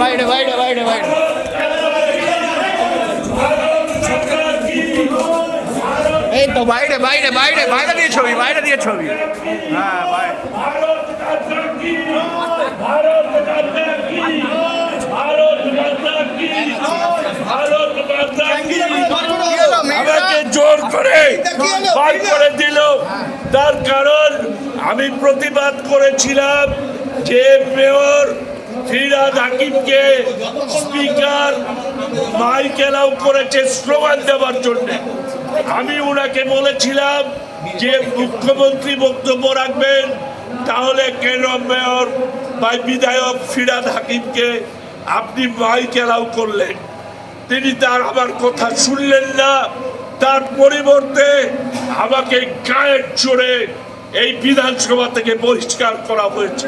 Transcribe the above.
বাইরে বাইরে বাইরে বাইরে। এই তো বাইরে বাইরে বাইরে বাইরে দিয়ে ছবি, বাইরে দিয়ে ছবি। হ্যাঁ, জোর করে বার করে দিল। তার কারণ আমি প্রতিবাদ করেছিলাম যে মেয়র ফিরাদ হাকিমকে স্পিকার মাইক এলাও করেছে স্লোগান দেওয়ার জন্য। আমি ওনাকে বলেছিলাম যে মুখ্যমন্ত্রী বক্তব্য রাখবেন, তাহলে কেন মেয়র বা বিধায়ক ফিরাদ হাকিমকে আপনি মাইক এলাও করলেন? তিনি তার আমার কথা শুনলেন না। তার পরিবর্তে আমাকে গায়ের জোরে এই বিধানসভা থেকে বহিষ্কার করা হয়েছে।